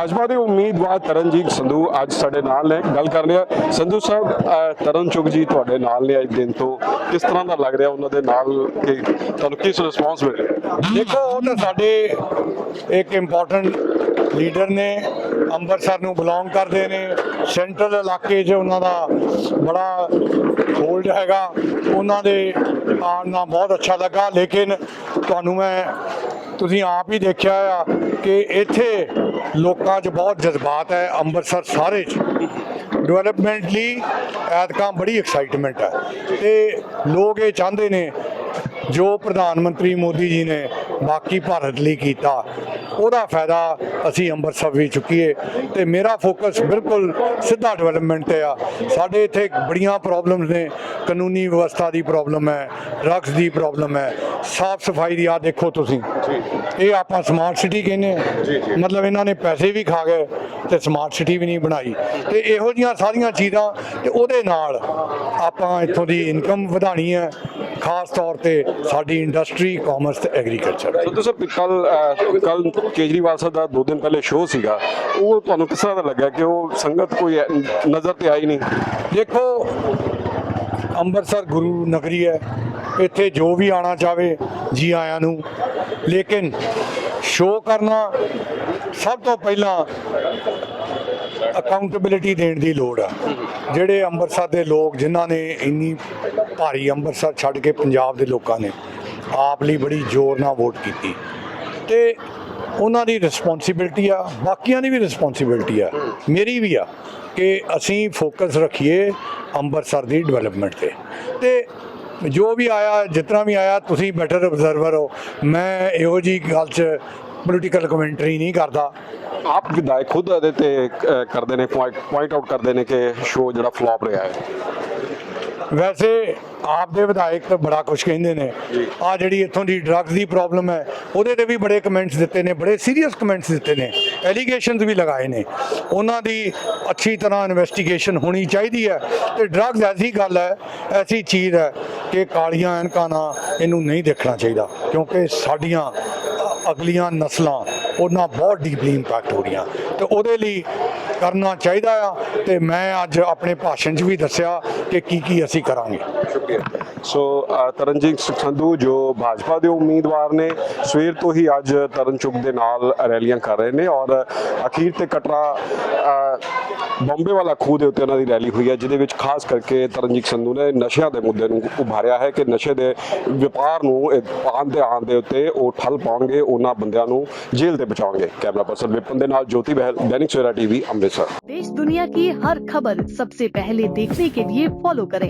ਭਾਜਪਾ ਦੇ ਉਮੀਦਵਾਰ ਤਰਨਜੀਤ ਸੰਧੂ ਅੱਜ ਸਾਡੇ ਨਾਲ ਨੇ। ਗੱਲ ਕਰ ਲਿਆ ਸੰਧੂ ਸਾਹਿਬ ਤਰਨ ਚੁਗ ਜੀ ਤੁਹਾਡੇ ਨਾਲ ਨੇ ਅੱਜ ਦਿਨ ਤੋਂ। ਕਿਸ ਤਰ੍ਹਾਂ ਦਾ ਲੱਗ ਰਿਹਾ ਉਹਨਾਂ ਦੇ ਨਾਲ ਕਿ ਤੁਹਾਨੂੰ ਕਿਸ ਰਿਸਪੌਂਸ ਮਿਲ ਰਿਹਾ? ਦੇਖੋ, ਉਹ ਤਾਂ ਸਾਡੇ ਇੱਕ ਇੰਪੋਰਟੈਂਟ ਲੀਡਰ ਨੇ, ਅੰਮ੍ਰਿਤਸਰ ਨੂੰ ਬਿਲੋਂਗ ਕਰਦੇ ਨੇ। ਸੈਂਟਰਲ ਇਲਾਕੇ 'ਚ ਉਹਨਾਂ ਦਾ ਬੜਾ ਹੋਲਡ ਹੈਗਾ। ਉਹਨਾਂ ਦੇ ਆਉਣ ਨਾਲ ਬਹੁਤ ਅੱਛਾ ਲੱਗਾ। ਲੇਕਿਨ ਤੁਹਾਨੂੰ ਮੈਂ ਤੁਸੀਂ ਆਪ ਹੀ ਦੇਖਿਆ ਆ ਕਿ ਇੱਥੇ ਲੋਕਾਂ 'ਚ ਬਹੁਤ ਜਜ਼ਬਾਤ ਹੈ, ਅੰਮ੍ਰਿਤਸਰ ਸਾਰੇ 'ਚ। ਡਿਵੈਲਪਮੈਂਟ ਲਈ ਐਤਕਾਂ ਬੜੀ ਐਕਸਾਈਟਮੈਂਟ ਹੈ। ਤੇ ਲੋਕ ਇਹ ਚਾਹੁੰਦੇ ਨੇ, ਜੋ ਪ੍ਰਧਾਨ ਮੰਤਰੀ ਮੋਦੀ ਜੀ ਨੇ ਬਾਕੀ ਭਾਰਤ ਲਈ ਕੀਤਾ। ਉਹਦਾ ਫਾਇਦਾ ਅਸੀਂ ਅੰਮ੍ਰਿਤਸਰ ਵੀ ਚੁੱਕੀਏ ਤੇ ਮੇਰਾ ਫੋਕਸ ਬਿਲਕੁਲ ਸਿੱਧਾ ਡਿਵੈਲਪਮੈਂਟ ਤੇ ਆ। ਸਾਡੇ ਇੱਥੇ ਬੜੀਆਂ ਪ੍ਰੋਬਲਮਸ ਨੇ। ਕਾਨੂੰਨੀ ਵਿਵਸਥਾ ਦੀ ਪ੍ਰੋਬਲਮ ਹੈ ਡਰੱਗਸ ਦੀ ਪ੍ਰੋਬਲਮ ਹੈ। ਸਾਫ਼ ਸਫ਼ਾਈ ਦੀ ਆ ਦੇਖੋ ਤੁਸੀਂ। ਇਹ ਆਪਾਂ ਸਮਾਰਟ ਸਿਟੀ ਕਹਿੰਦੇ ਹਾਂ। ਮਤਲਬ ਇਹਨਾਂ ਨੇ ਪੈਸੇ ਵੀ ਖਾ ਗਏ ਤੇ ਸਮਾਰਟ ਸਿਟੀ ਵੀ ਨਹੀਂ ਬਣਾਈ। ਤੇ ਇਹੋ ਜੀਆਂ ਸਾਰੀਆਂ ਚੀਜ਼ਾਂ ਤੇ ਉਹਦੇ ਨਾਲ ਆਪਾਂ ਇੱਥੋਂ ਦੀ ਇਨਕਮ ਵਧਾਣੀ ਹੈ। ਖਾਸ ਤੌਰ ਤੇ ਸਾਡੀ ਇੰਡਸਟਰੀ ਕਾਮਰਸ ਤੇ ਐਗਰੀਕਲਚਰ ਸੰਧੂ ਸਾਹਿਬ ਕੱਲ ਕੱਲ ਕੇਜਰੀਵਾਲ ਸਾਹਿਬ ਦਾ ਦੋ ਦਿਨ ਪਹਿਲੇ ਸ਼ੋਅ ਸੀਗਾ। ਉਹ ਤੁਹਾਨੂੰ ਕਿਸ ਤਰ੍ਹਾਂ ਦਾ ਲੱਗਾ ਕਿ ਉਹ ਸੰਗਤ ਕੋਈ ਨਜ਼ਰ ਤੇ ਆਈ ਨਹੀਂ? ਦੇਖੋ ਅੰਮ੍ਰਿਤਸਰ ਗੁਰੂ ਨਗਰੀ ਹੈ। ਇੱਥੇ ਜੋ ਵੀ ਆਣਾ ਚਾਵੇ ਜੀ ਆਇਆਂ ਨੂੰ। ਲੇਕਿਨ ਸ਼ੋਅ ਕਰਨਾ ਸਭ ਤੋਂ ਪਹਿਲਾਂ ਅਕਾਊਂਟੇਬਿਲਿਟੀ ਦੇਣ ਦੀ ਲੋੜ ਆ। ਜਿਹੜੇ ਅੰਮ੍ਰਿਤਸਰ ਦੇ ਲੋਕ, ਜਿਨ੍ਹਾਂ ਨੇ ਇੰਨੀ ਭਾਰੀ ਅੰਮ੍ਰਿਤਸਰ ਛੱਡ ਕੇ ਪੰਜਾਬ ਦੇ ਲੋਕਾਂ ਨੇ, ਆਪ ਲਈ ਬੜੀ ਜ਼ੋਰ ਨਾਲ ਵੋਟ ਕੀਤੀ। ਤੇ ਉਹਨਾਂ ਦੀ ਰਿਸਪੌਂਸਿਬਿਲਟੀ ਆ, ਬਾਕੀਆਂ ਦੀ ਵੀ ਰਿਸਪੌਂਸਿਬਿਲਟੀ ਆ। ਮੇਰੀ ਵੀ ਆ ਕਿ ਅਸੀਂ ਫੋਕਸ ਰੱਖੀਏ ਅੰਮ੍ਰਿਤਸਰ ਦੀ ਡਿਵੈਲਪਮੈਂਟ ਤੇ। ਤੇ ਜੋ ਵੀ ਆਇਆ, ਜਿਤਨਾ ਵੀ ਆਇਆ, ਤੁਸੀਂ ਬੈਟਰ ਆਬਜ਼ਰਵਰ ਹੋ। ਮੈਂ ਇਹੋ ਜੀ ਗੱਲ 'ਚ ਪੋਲੀਟੀਕਲ ਕਮੈਂਟਰੀ ਨਹੀਂ ਕਰਦਾ। ਆਪ ਵਿਧਾਇਕ ਖੁਦ ਇਹਦੇ ਤੇ ਅਹ, ਕਰਦੇ ਨੇ ਪੁਆਇੰਟ ਆਊਟ ਕਰਦੇ ਨੇ ਕਿ ਸ਼ੋਅ ਜਿਹੜਾ ਫਲॉप ਰਿਹਾ ਹੈ। ਵੈਸੇ ਆਪ ਦੇ ਵਿਧਾਇਕ ਤਾਂ ਬੜਾ ਕੁਝ ਕਹਿੰਦੇ ਨੇ। ਆ ਜਿਹੜੀ ਇੱਥੋਂ ਦੀ ਡਰੱਗਸ ਦੀ ਪ੍ਰੋਬਲਮ ਹੈ ਉਹਦੇ ਤੇ ਵੀ ਬੜੇ ਕਮੈਂਟਸ ਦਿੱਤੇ ਨੇ ਬੜੇ ਸੀਰੀਅਸ ਕਮੈਂਟਸ ਦਿੱਤੇ ਨੇ। ਐਲੀਗੇਸ਼ਨਸ ਵੀ ਲਗਾਏ ਨੇ। ਉਹਨਾਂ ਦੀ ਅੱਛੀ ਤਰ੍ਹਾਂ ਇਨਵੈਸਟੀਗੇਸ਼ਨ ਹੋਣੀ ਚਾਹੀਦੀ ਹੈ। ਤੇ ਡਰੱਗਸ ਐਸੀ ਗੱਲ ਹੈ ਐਸੀ ਚੀਜ਼ ਹੈ ਕਿ ਕਾਲੀਆਂ ਐਨਕਾਂ ਨਾਲ ਇਹਨੂੰ ਨਹੀਂ ਦੇਖਣਾ ਚਾਹੀਦਾ। ਕਿਉਂਕਿ ਸਾਡੀਆਂ ਅਗਲੀਆਂ ਨਸਲਾਂ, ਉਹਨਾਂ ਬਹੁਤ ਡੀਪਲੀ ਇੰਪੈਕਟ ਹੋ ਰਹੀਆਂ। ਤੇ ਉਹਦੇ ਲਈ ਕਰਨਾ ਚਾਹੀਦਾ ਆ, ਤੇ ਮੈਂ ਅੱਜ ਆਪਣੇ ਭਾਸ਼ਣ 'ਚ ਵੀ ਦੱਸਿਆ ਕਿ ਕੀ ਕੀ ਅਸੀਂ ਕਰਾਂਗੇ। ਸ਼ੁਕਰੀਆ ਸੋ ਅ, ਤਰਨਜੀਤ ਸੰਧੂ ਜੋ ਭਾਜਪਾ ਦੇ ਉਮੀਦਵਾਰ ਨੇ ਸਵੇਰ ਤੋਂ ਹੀ ਅੱਜ ਤਰਨ ਚੁੱਕ ਦੇ ਨਾਲ ਰੈਲੀਆਂ ਕਰ ਰਹੇ ਨੇ ਔਰ ਅਖੀਰ ਤੇ ਕਟਰਾ ਅ, ਬੰਬੇ ਵਾਲਾ ਖੂਹ ਦੇ ਉੱਤੇ ਉਹਨਾਂ ਦੀ ਰੈਲੀ ਹੋਈ ਹੈ ਜਿਹਦੇ ਵਿੱਚ ਖਾਸ ਕਰਕੇ ਤਰਨਜੀਤ ਸੰਧੂ ਨੇ ਨਸ਼ਿਆਂ ਦੇ ਮੁੱਦੇ ਨੂੰ ਉਭਾਰਿਆ ਹੈ ਕਿ ਨਸ਼ੇ ਦੇ ਵਪਾਰ ਨੂੰ ਇਹ ਪਾਉਣ ਦੇ ਆਉਣ ਦੇ ਉੱਤੇ ਉਹ ਠੱਲ ਪਾਉਣਗੇ ਉਹਨਾਂ ਬੰਦਿਆਂ ਨੂੰ ਜੇਲ੍ਹ ਤੇ ਬਚਾਉਣਗੇ ਕੈਮਰਾ ਪਰਸਨ ਵਿਪਨ ਦੇ ਨਾਲ ਜੋਤੀ ਬਹਿਲ ਦੈਨਿਕ ਸਵੇਰਾ ਟੀਵੀ ਅੰਮ੍ਰਿਤਸਰ देश दुनिया की हर खबर सबसे पहले देखने के लिए फॉलो करें